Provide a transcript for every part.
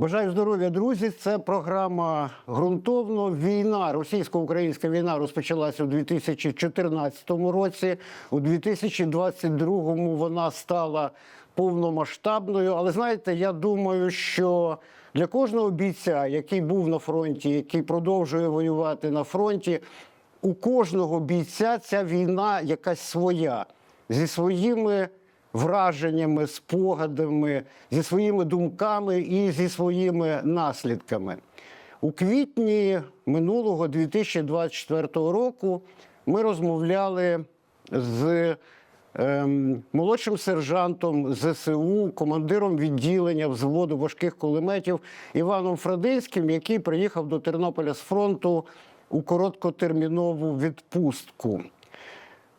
Бажаю здоров'я, друзі. Це програма ґрунтовно. Війна, російсько-українська війна розпочалася у 2014 році. У 2022 вона стала повномасштабною. Але знаєте, я думаю, що для кожного бійця, який був на фронті, який продовжує воювати на фронті, у кожного бійця ця війна якась своя зі своїми враженнями, спогадами, зі своїми думками і зі своїми наслідками. У квітні минулого 2024 року ми розмовляли з ем, молодшим сержантом ЗСУ, командиром відділення взводу важких кулеметів Іваном Фрадинським, який приїхав до Тернополя з фронту у короткотермінову відпустку.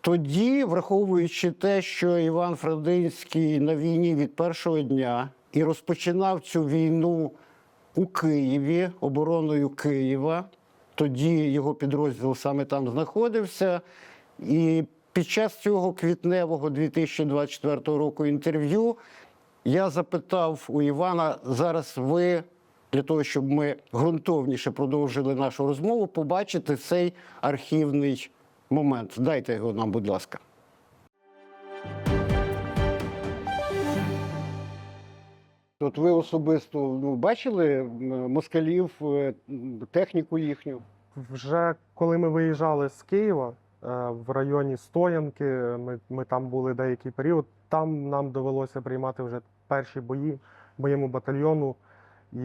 Тоді, враховуючи те, що Іван Фрадинський на війні від першого дня і розпочинав цю війну у Києві, обороною Києва, тоді його підрозділ саме там знаходився. І під час цього квітневого 2024 року інтерв'ю я запитав у Івана, зараз ви для того, щоб ми ґрунтовніше продовжили нашу розмову, побачите цей архівний момент. Дайте його нам, будь ласка. От ви особисто ну, бачили москалів, е, техніку їхню? Вже коли ми виїжджали з Києва е, в районі Стоянки, ми, ми там були деякий період. Там нам довелося приймати вже перші бої моєму батальйону. І,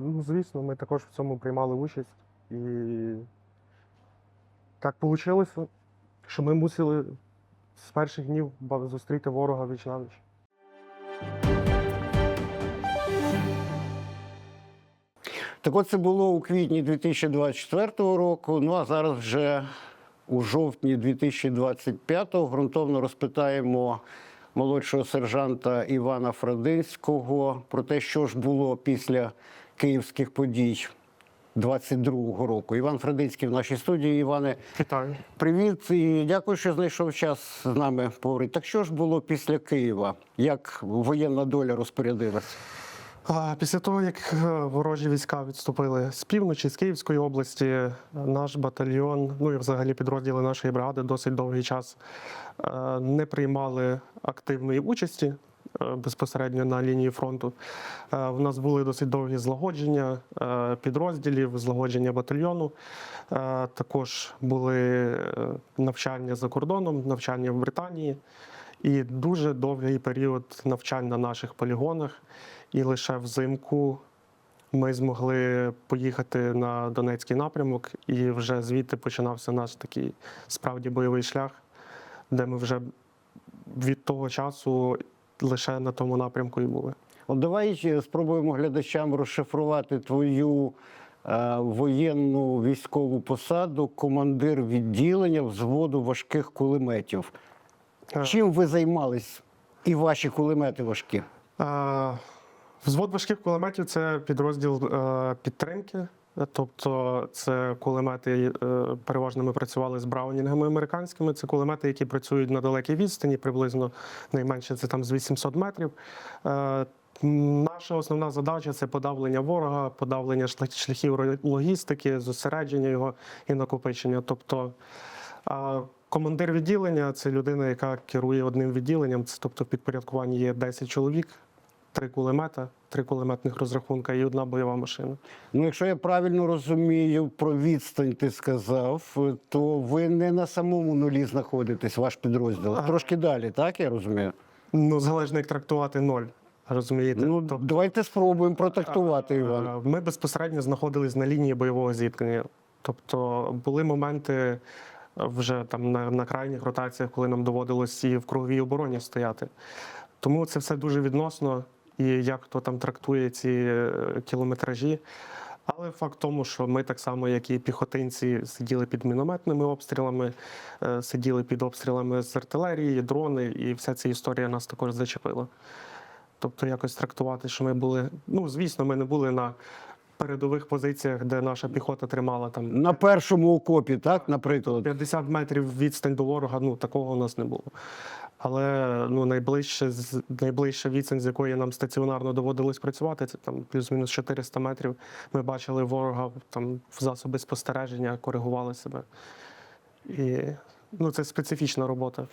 ну, звісно, ми також в цьому приймали участь. І так вийшло, що ми мусили з перших днів зустріти ворога віч на віч. Так от це було у квітні 2024 року. Ну а зараз вже у жовтні 2025-го ґрунтовно розпитаємо молодшого сержанта Івана Фрадинського про те, що ж було після київських подій 22-го року. Іван Фрадинський в нашій студії. Іване, Вітаю. привіт і дякую, що знайшов час з нами поговорити. Так що ж було після Києва? Як воєнна доля розпорядилась? Після того, як е, ворожі війська відступили з півночі, з Київської області, наш батальйон, ну і взагалі підрозділи нашої бригади досить довгий час е, не приймали активної участі безпосередньо на лінії фронту. Е, В нас були досить довгі злагодження е, підрозділів, злагодження батальйону. Е, Також були е, навчання за кордоном, навчання в Британії. І дуже довгий період навчань на наших полігонах. І лише взимку ми змогли поїхати на Донецький напрямок, і вже звідти починався наш такий справді бойовий шлях, де ми вже від того часу лише на тому напрямку і були. От давай спробуємо глядачам розшифрувати твою е, воєнну військову посаду, командир відділення взводу важких кулеметів. Е. Чим ви займались і ваші кулемети важкі? Е, Взвод важких кулеметів це підрозділ е, підтримки. Тобто це кулемети, е, переважно ми працювали з браунінгами американськими. Це кулемети, які працюють на далекій відстані, приблизно найменше це там з 800 метрів. Е, Наша основна задача це подавлення ворога, подавлення шлях- шляхів логістики, зосередження його і накопичення. Тобто командир відділення це людина, яка керує одним відділенням. Це, тобто в підпорядкуванні є 10 чоловік, три кулемета, три кулеметних розрахунка і одна бойова машина. Ну, якщо я правильно розумію, про відстань ти сказав, то ви не на самому нулі знаходитесь, ваш підрозділ. а Трошки далі, так я розумію? Ну, залежно як трактувати ноль. Розумієте? Ну, Тобто, давайте спробуємо протактувати, е, Ми безпосередньо знаходились на лінії бойового зіткнення. Тобто були моменти вже там на, на крайніх ротаціях, коли нам доводилось і в круговій обороні стояти. Тому це все дуже відносно, і як хто там трактує ці е, кілометражі. Але факт в тому, що ми так само, як і піхотинці, сиділи під мінометними обстрілами, е, сиділи під обстрілами з артилерії, дрони, і вся ця історія нас також зачепила. Тобто якось трактувати, що ми були. Ну, звісно, ми не були на передових позиціях, де наша піхота тримала там На першому окопі, так, наприклад. 50 метрів відстань до ворога. Ну такого у нас не було. Але ну, найближче, найближча відстань, з якої нам стаціонарно доводилось працювати, це там плюс-мінус 400 метрів. Ми бачили ворога там, в засоби спостереження, коригували себе. І ну, це специфічна робота.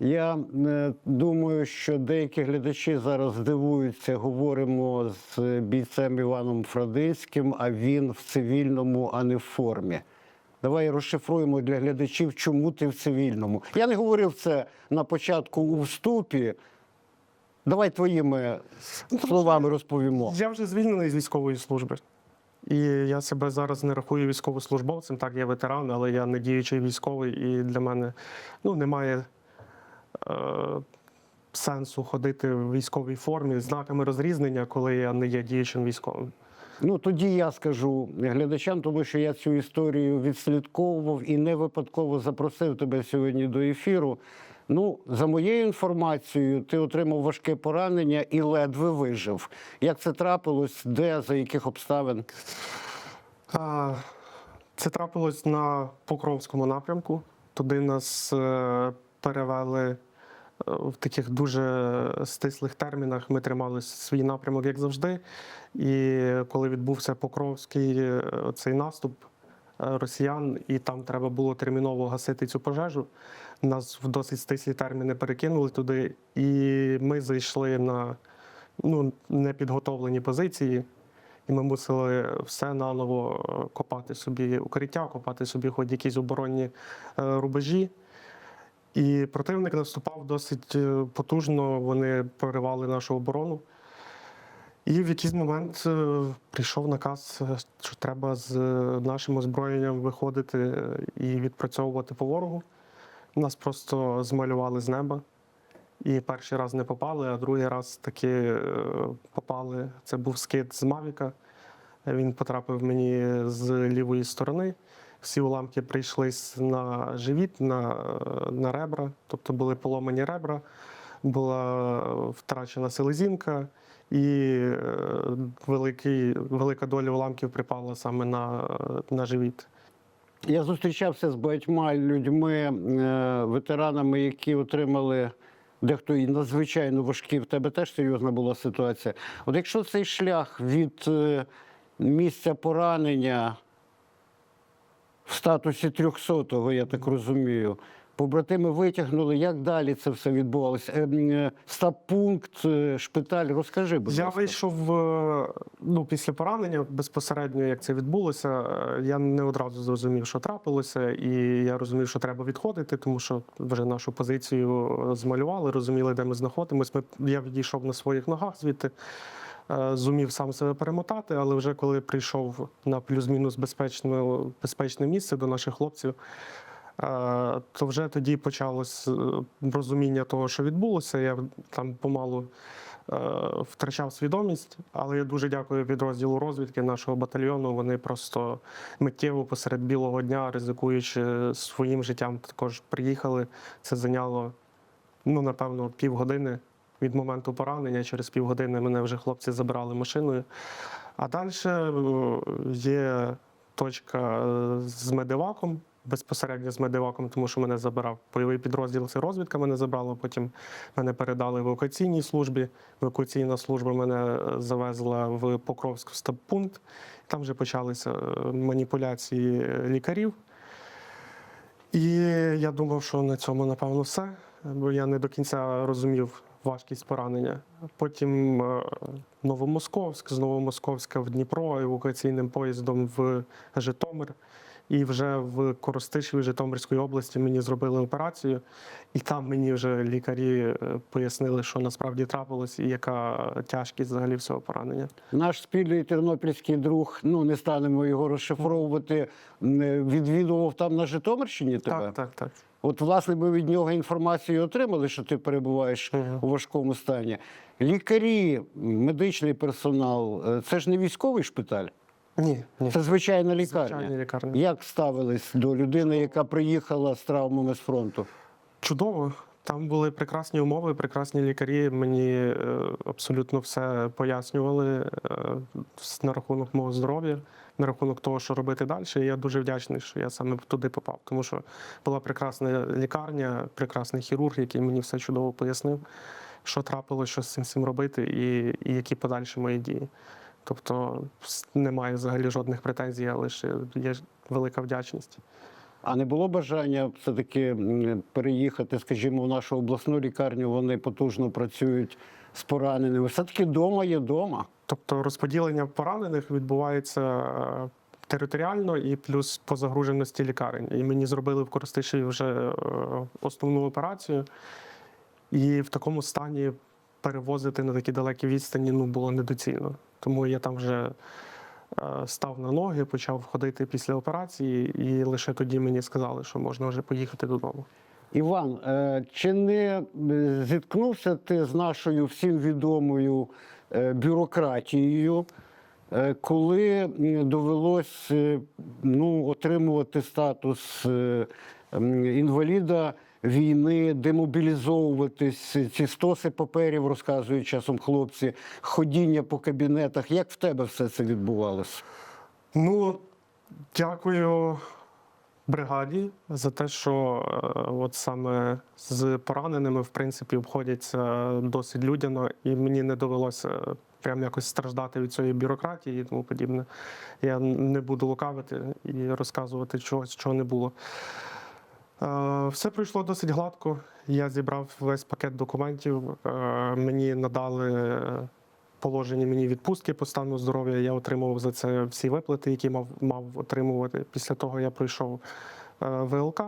Я е, думаю, що деякі глядачі зараз здивуються. Говоримо з бійцем Іваном Фрадинським, а він в цивільному, а не в формі. Давай розшифруємо для глядачів, чому ти в цивільному. Я не говорив це на початку у вступі. Давай твоїми словами розповімо. Я вже звільнений з військової служби. І я себе зараз не рахую військовослужбовцем. Так, я ветеран, але я не діючий військовий, і для мене ну, немає е, сенсу ходити в військовій формі знаками розрізнення, коли я не є діючим військовим. Ну тоді я скажу глядачам, тому що я цю історію відслідковував і не випадково запросив тебе сьогодні до ефіру. Ну, за моєю інформацією, ти отримав важке поранення і ледве вижив. Як це трапилось? Де, за яких обставин? Це трапилось на Покровському напрямку. Туди нас е, перевели в таких дуже стислих термінах. Ми тримали свій напрямок, як завжди. І коли відбувся Покровський е, цей наступ е, росіян, і там треба було терміново гасити цю пожежу. Нас в досить стислі терміни перекинули туди, і ми зайшли на ну, непідготовлені позиції. І ми мусили все наново е, копати собі укриття, копати собі хоч якісь оборонні рубежі. І противник наступав досить е, потужно, вони проривали нашу оборону. І в якийсь момент е, прийшов наказ, е, що треба з нашим озброєнням виходити і відпрацьовувати по ворогу. Нас просто змалювали з неба. І перший раз не попали, а другий раз таки попали. Це був скид з Мавіка. Він потрапив мені з лівої сторони. Всі уламки прийшлись на живіт, на, е, на ребра, тобто були поломані ребра, була втрачена селезінка, і е, великий, велика доля уламків припала саме на, на живіт. Я зустрічався з багатьма людьми, е, ветеранами, які отримали дехто і надзвичайно важкі. В тебе теж серйозна була ситуація. От якщо цей шлях від е, місця поранення в статусі 300-го, я так розумію, побратими витягнули, як далі це все відбувалося? Е, е, Стаб-пункт, е, шпиталь, розкажи, будь Я вийшов ну, після поранення безпосередньо, як це відбулося. Я не одразу зрозумів, що трапилося, і я розумів, що треба відходити, тому що вже нашу позицію змалювали, розуміли, де ми знаходимося. Ми, я відійшов на своїх ногах звідти. Е, Зумів сам себе перемотати, але вже коли прийшов на плюс-мінус безпечне, безпечне місце до наших хлопців, е, то вже тоді почалось е, розуміння того, що відбулося. Я там помалу втрачав свідомість, але я дуже дякую підрозділу розвідки нашого батальйону. Вони просто миттєво посеред білого дня, ризикуючи своїм життям, також приїхали. Це зайняло ну, напевно, півгодини від моменту поранення. Через півгодини мене вже хлопці забирали машиною. А далі є точка е, з медиваком. Безпосередньо з медиваком, тому що мене забирав бойовий підрозділ, це розвідка мене забрала. Потім мене передали в евакуаційній службі. Евакуаційна служба мене е, завезла в Покровськ стаб-пункт. Там вже почалися е, маніпуляції е, лікарів. І я думав, що на цьому, напевно, все, бо я не до кінця розумів важкість поранення. Потім е, Новомосковськ, з Новомосковська в Дніпро, евакуаційним поїздом в Житомир. І вже в Коростишеві Житомирської області мені зробили операцію, і там мені вже лікарі е, пояснили, що насправді трапилось і яка тяжкість взагалі всього поранення. Наш спільний тернопільський друг, ну не станемо його розшифровувати, м, відвідував там на Житомирщині тебе. Так, так, так. От, власне, ми від нього інформацію отримали, що ти перебуваєш у важкому стані. Лікарі, медичний персонал е, це ж не військовий шпиталь, Ні, ні. це звичайна лікарня. Звичайна лікарня. Як ставились до людини, яка приїхала з травмами з фронту? Чудово. Там були прекрасні умови, прекрасні лікарі. Мені е, абсолютно все пояснювали е, на рахунок мого здоров'я. На рахунок того, що робити далі. Я дуже вдячний, що я саме туди попав, тому що була прекрасна лікарня, прекрасний хірург, який мені все чудово пояснив, що трапилося, що з цим всім робити, і, і які подальші мої дії. Тобто немає взагалі жодних претензій, а лише є велика вдячність. А не було бажання все-таки переїхати, скажімо, в нашу обласну лікарню, вони потужно працюють з пораненими. Все-таки вдома є вдома. Тобто розподілення поранених відбувається е, територіально і плюс по загруженості лікарень. І мені зробили в Коростишеві вже е, основну операцію, і в такому стані перевозити на такі далекі відстані ну, було недоцільно. Тому я там вже е, став на ноги, почав ходити після операції, і лише тоді мені сказали, що можна вже поїхати додому. Іван, чи не зіткнувся ти з нашою всім відомою бюрократією, е, коли м, довелось е, ну, отримувати статус е, інваліда війни, демобілізовуватись, ці стоси паперів, розказують часом хлопці, ходіння по кабінетах. Як в тебе все це відбувалося? Ну, дякую бригаді за те, що е, от саме з пораненими, в принципі, обходяться досить людяно, і мені не довелося прям якось страждати від цієї бюрократії і тому подібне. Я не буду лукавити і розказувати чогось, чого не було. Е, Все пройшло досить гладко. Я зібрав весь пакет документів. Е, Мені надали е, положені мені відпустки по стану здоров'я. Я отримував за це всі виплати, які мав, мав отримувати. Після того я пройшов е, ВЛК.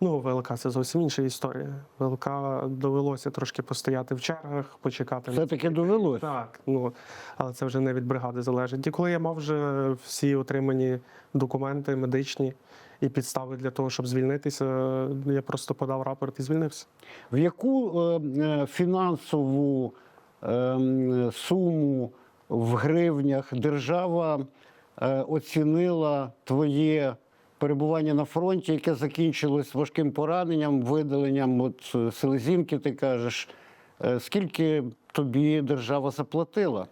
Ну, ВЛК це зовсім інша історія. ВЛК довелося трошки постояти в чергах, почекати. Все-таки довелося. Так, ну але це вже не від бригади залежить. І коли я мав вже всі отримані документи медичні і підстави для того, щоб звільнитися, я просто подав рапорт і звільнився. В яку е, е, фінансову суму в гривнях держава е, оцінила твоє перебування на фронті, яке закінчилось важким пораненням, видаленням от е, селезінки, ти кажеш. Е, Скільки тобі держава заплатила?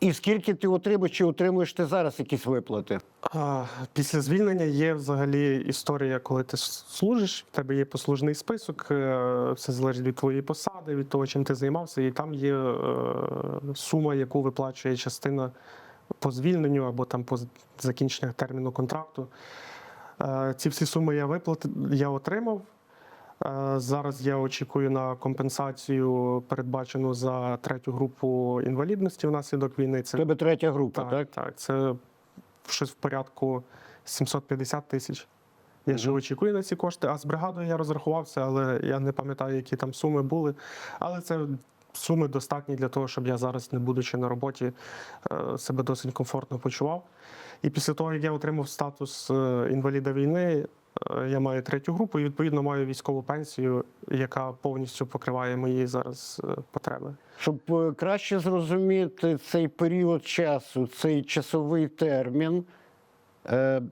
І скільки ти отримаєш, чи отримуєш ти зараз якісь виплати? Після звільнення є взагалі історія, коли ти служиш, в тебе є послужний список, е, все залежить від твоєї посади, від того, чим ти займався, і там є е, сума, яку виплачує частина по звільненню або там по закінченню терміну контракту. Е, Ці всі суми я виплатив, я отримав. Е, Зараз я очікую на компенсацію, передбачену за третю групу інвалідності внаслідок війни. Це тебе третя група, так, так? так, це щось в порядку 750 тисяч. Я ще очікую на ці кошти. А з бригадою я розрахувався, але я не пам'ятаю, які там суми були. Але це суми достатні для того, щоб я зараз, не будучи на роботі, е, себе досить комфортно почував. І після того, як я отримав статус е, інваліда війни, я маю третю групу і відповідно маю військову пенсію, яка повністю покриває мої зараз е, потреби. Щоб е, краще зрозуміти цей період часу, цей часовий термін, е,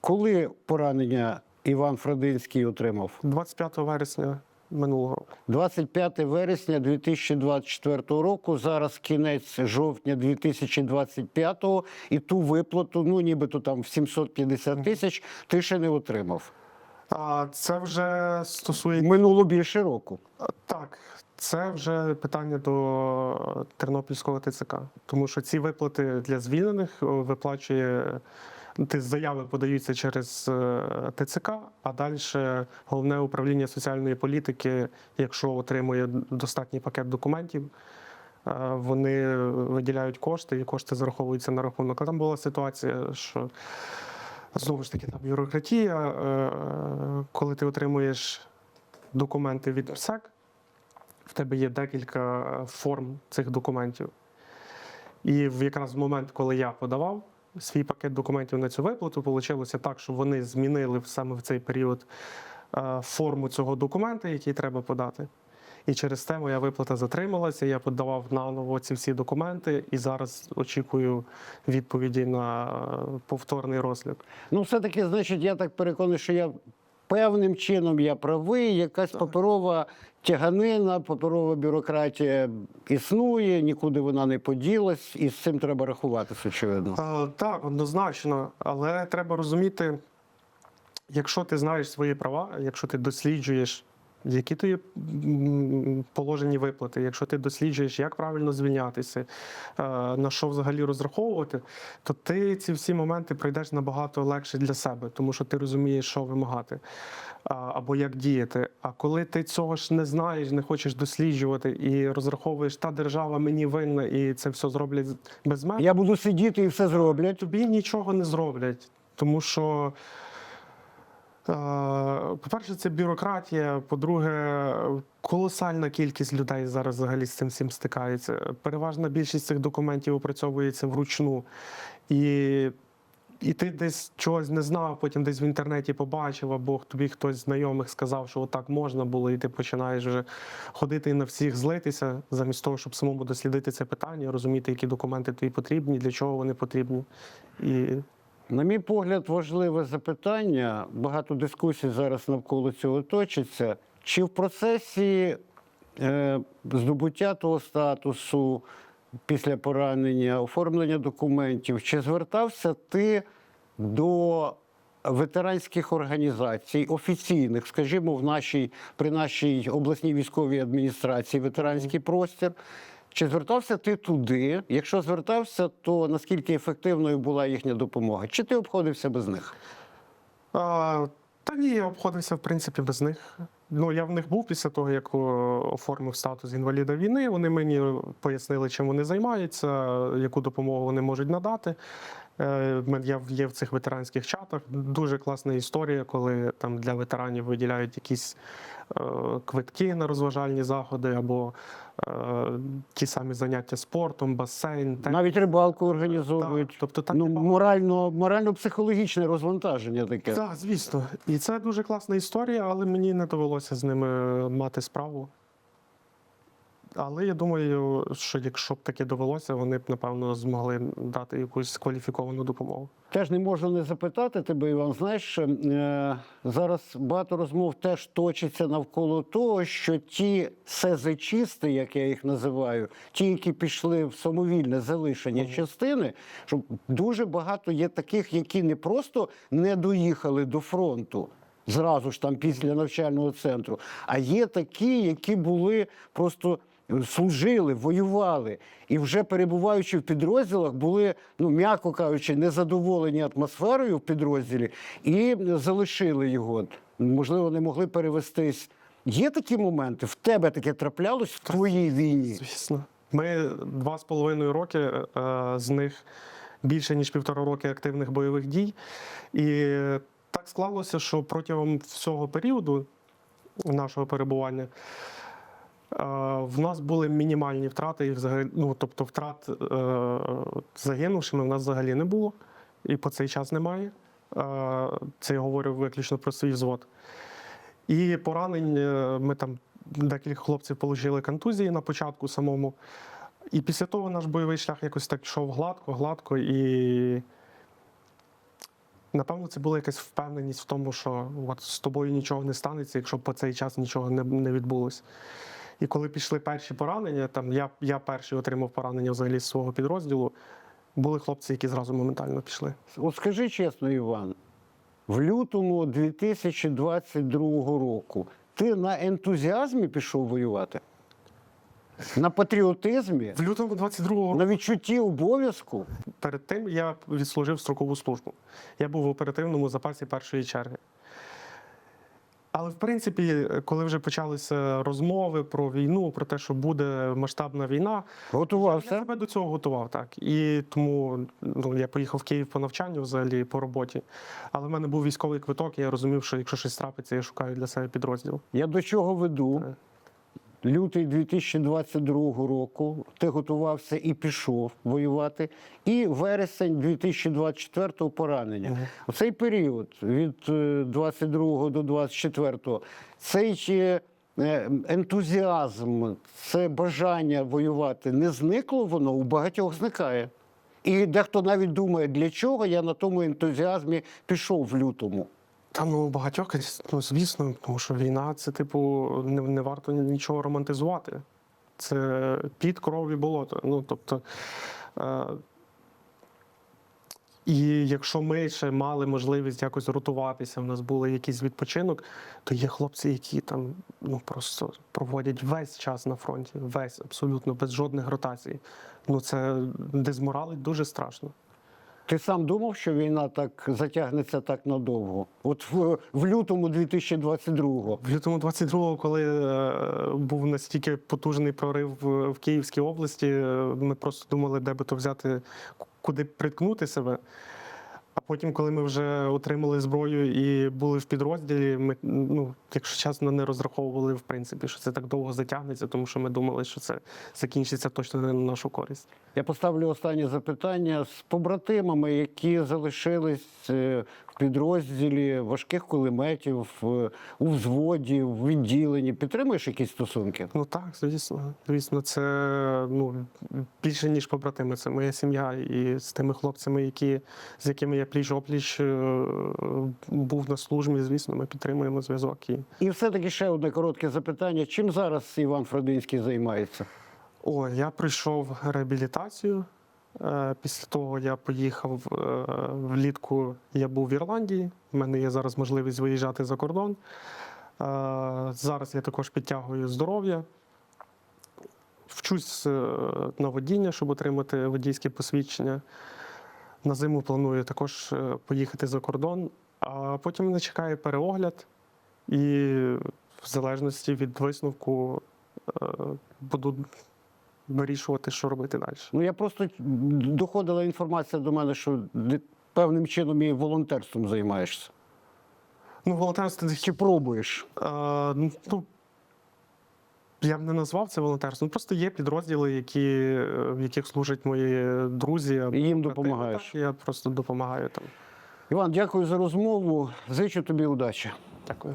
коли поранення Іван Фрадинський отримав? 25 вересня минулого року. 25 вересня 2024 року, зараз кінець жовтня 2025, і ту виплату, ну нібито там в 750 тисяч, ти ще не отримав. А це вже стосується Минуло більше року. так. Це вже питання до Тернопільського ТЦК, тому що ці виплати для звільнених виплачує. Ти заяви подаються через е, ТЦК, а далі головне управління соціальної політики, якщо отримує достатній пакет документів, е, вони виділяють кошти, і кошти зараховуються на рахунок. А там була ситуація, що знову ж таки там бюрократія, е, коли ти отримуєш документи від МСЕК, в тебе є декілька форм цих документів. І якраз в момент, коли я подавав свій пакет документів на цю виплату, вийшло так, що вони змінили саме в цей період е, форму цього документа, який треба подати. І через те моя виплата затрималася. Я подавав наново ці всі документи і зараз очікую відповіді на е, повторний розгляд. Ну, все-таки, значить, я так переконаний, що я певним чином я правий, якась паперова тяганина, паперова бюрократія існує, нікуди вона не поділась, і з цим треба рахуватися, очевидно. Е, Так, однозначно. Але треба розуміти, якщо ти знаєш свої права, якщо ти досліджуєш, які то є положені виплати, якщо ти досліджуєш, як правильно звільнятися, е, на що взагалі розраховувати, то ти ці всі моменти пройдеш набагато легше для себе, тому що ти розумієш, що вимагати або як діяти. А коли ти цього ж не знаєш, не хочеш досліджувати і розраховуєш, та держава мені винна, і це все зроблять без мене Я буду сидіти і все зроблять. тобі нічого не зроблять, тому що. Е, По-перше, це бюрократія. По-друге, колосальна кількість людей зараз взагалі з цим всім стикається. Переважна більшість цих документів опрацьовується вручну. І, і ти десь чогось не знав, потім десь в інтернеті побачив, або тобі хтось знайомих сказав, що отак можна було, і ти починаєш вже ходити і на всіх злитися, замість того, щоб самому дослідити це питання, розуміти, які документи тобі потрібні, для чого вони потрібні. І На мій погляд, важливе запитання. Багато дискусій зараз навколо цього точиться. Чи в процесі е, здобуття того статусу після поранення, оформлення документів, чи звертався ти до ветеранських організацій, офіційних, скажімо, в нашій, при нашій обласній військовій адміністрації ветеранський простір? Чи звертався ти туди? Якщо звертався, то наскільки ефективною була їхня допомога? Чи ти обходився без них? А, та ні, я обходився в принципі без них. Ну, я в них був після того, як оформив статус інваліда війни. Вони мені пояснили, чим вони займаються, яку допомогу вони можуть надати. Е, Я є в цих ветеранських чатах. Дуже класна історія, коли там для ветеранів виділяють якісь е, квитки на розважальні заходи або е, ті самі заняття спортом, басейн. Навіть рибалку організовують. Так, тобто там ну, морально, морально-психологічне розвантаження таке. Так, звісно. І це дуже класна історія, але мені не довелося з ними мати справу. Але я думаю, що якщо б таке довелося, вони б, напевно, змогли дати якусь кваліфіковану допомогу. Теж не можу не запитати тебе, Іван. Знаєш, е, зараз багато розмов теж точиться навколо того, що ті сезечисти, як я їх називаю, ті, які пішли в самовільне залишення частини, що дуже багато є таких, які не просто не доїхали до фронту. Зразу ж там після навчального центру, а є такі, які були просто служили, воювали і вже перебуваючи в підрозділах, були, ну м'яко кажучи, незадоволені атмосферою в підрозділі і залишили його. Можливо, не могли перевестись. Є такі моменти? В тебе таке траплялось в твоїй війні? Звісно. Ми два з половиною роки, е, з них більше ніж півтора роки активних бойових дій. І так склалося, що протягом всього періоду нашого перебування. Е, В нас були мінімальні втрати, і взагалі, ну, тобто втрат е, загинувшими в нас взагалі не було, і по цей час немає. Е, Це я говорю виключно про свій взвод. І поранень ми там декілька хлопців отримали контузії на початку самому. І після того наш бойовий шлях якось так йшов гладко, гладко. І напевно це була якась впевненість в тому, що от з тобою нічого не станеться, якщо по цей час нічого не, не відбулося. І коли пішли перші поранення, там я, я перший отримав поранення взагалі з свого підрозділу. Були хлопці, які зразу моментально пішли. От скажи чесно, Іван, в лютому 2022 року ти на ентузіазмі пішов воювати? На патріотизмі? В лютому 22-го року На відчутті обов'язку? перед тим я відслужив строкову службу. Я був в оперативному запасі першої черги. Але в принципі, коли вже почалися розмови про війну, про те, що буде масштабна війна, готувався я себе до цього готував так. І тому ну, я поїхав в Київ по навчанню взагалі по роботі. Але в мене був військовий квиток, і я розумів, що якщо щось трапиться, я шукаю для себе підрозділ. Я до чого веду? Так. Лютий 2022 року ти готувався і пішов воювати. І вересень 2024 поранення. У цей період від е, 22 до 24 цей е, ентузіазм, це бажання воювати не зникло воно, у багатьох зникає. І дехто навіть думає, для чого я на тому ентузіазмі пішов в лютому. Та ну багатьох, ну, звісно, тому що війна це, типу, не, не варто нічого романтизувати. Це під кров і болото. Ну, тобто, е, і якщо ми ще мали можливість якось ротуватися, в нас був якийсь відпочинок, то є хлопці, які там ну просто проводять весь час на фронті, весь абсолютно без жодних ротацій. Ну це дезморалить дуже страшно. Ти сам думав, що війна так затягнеться так надовго? От в, в лютому 2022-го. В лютому 22-го, коли е, був настільки потужний прорив в, в Київській області, е, ми просто думали, де би то взяти, куди приткнути себе. А потім, коли ми вже отримали зброю і були в підрозділі, ми, ну, якщо чесно, не розраховували в принципі, що це так довго затягнеться, тому що ми думали, що це закінчиться точно не на нашу користь. Я поставлю останнє запитання з побратимами, які залишились е, підрозділі важких кулеметів, е, у взводі, в відділенні. Підтримуєш якісь стосунки? Ну так, звісно. Звісно, це ну, більше, ніж побратими. Це моя сім'я. І з тими хлопцями, які, з якими я пліч-опліч е, був на службі, звісно, ми підтримуємо зв'язок. І... І все-таки ще одне коротке запитання: чим зараз Іван Фродинський займається? О, я пройшов реабілітацію. Е, Після того я поїхав е, влітку. Я був в Ірландії. У мене є зараз можливість виїжджати за кордон. Е, Зараз я також підтягую здоров'я. Вчусь на водіння, щоб отримати водійське посвідчення. На зиму планую також поїхати за кордон, а потім мене чекає переогляд, і в залежності від висновку буду вирішувати, що робити далі. Ну я просто доходила інформація до мене, що певним чином і волонтерством займаєшся. Ну, волонтерство ти Чи пробуєш? е, ну, я б не назвав це волонтерством. Ну, Просто є підрозділи, які, е, в яких служать мої друзі. або І їм допомагаєш? Так, я просто допомагаю там. Іван, дякую за розмову. Зичу тобі удачі. Дякую.